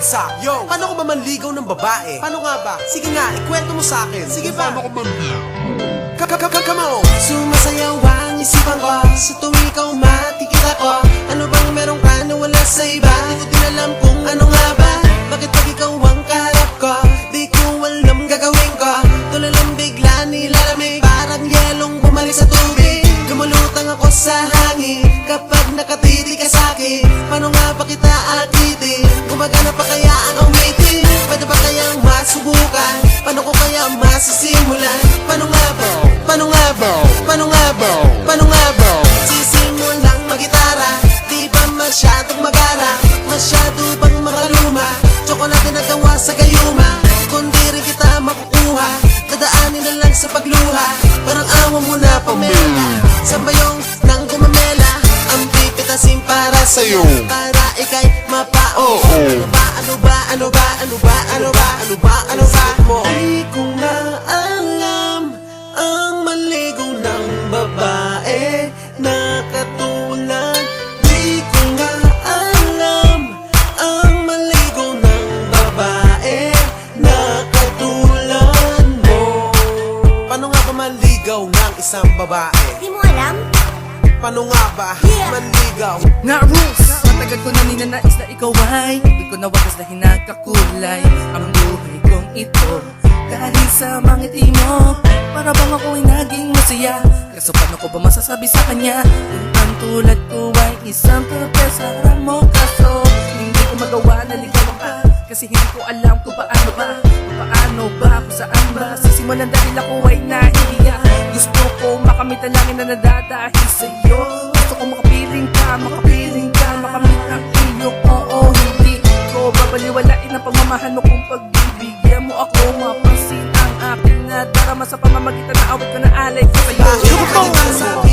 EDSA Yo, paano ko ba manligaw ng babae? Paano nga ba? Sige nga, ikwento mo sa akin Sige pa Paano ko manligaw? On! Sumasayaw ang isipan ko Sa tuwing ikaw matikita ko sa hangin Kapag nakatiti ka sa'kin Paano nga ba kita akitin? Gumagana pa kaya ang umitin? Pwede ba kayang masubukan? Paano ko kaya masisimulan? Paano nga ba? Paano nga ba? Paano nga ba? Paano nga ba? Sisimulang magitara Di ba masyadong magara? Masyado bang makaluma? Tsokolate na gawa sa gayuma Kung di rin kita makukuha Dadaanin na lang sa pagluha Parang awa mo na pamela Sa bayong nang gumamela Ang pipitasin para sa'yo Para ikay mapao Ano ba, ano ba, ano ba, ano ba, ano ba, ano ba, ano ba mo Di ko nga alam maligaw ng isang babae? Di mo alam? Paano nga ba? Manligaw? Nga rules Matagal ko na ninanais na ikaw ay Di ko na wagas na hinagkakulay. Ang buhay kong ito Dahil sa mga ngiti mo Para bang ako'y naging masaya? Kaso paano ko ba masasabi sa kanya? Kung ang tulad ko ay isang profesora mo Kaso hindi ko magawa na ligawan ka Kasi hindi ko alam kung paano ba Kung paano ba, kung saan ba Sisimulan dahil ako ay kahit ang langin na nadadahil sa'yo. Gusto ko makapiling ka, makapiling ka Makamit ang iyong oo, hindi ko Babaliwalain ang pamamahan mo kung pagbibigyan mo ako. Mapansin ang akin na sa pamamagitan na awit ko na alay ko sa'yo. Ano ko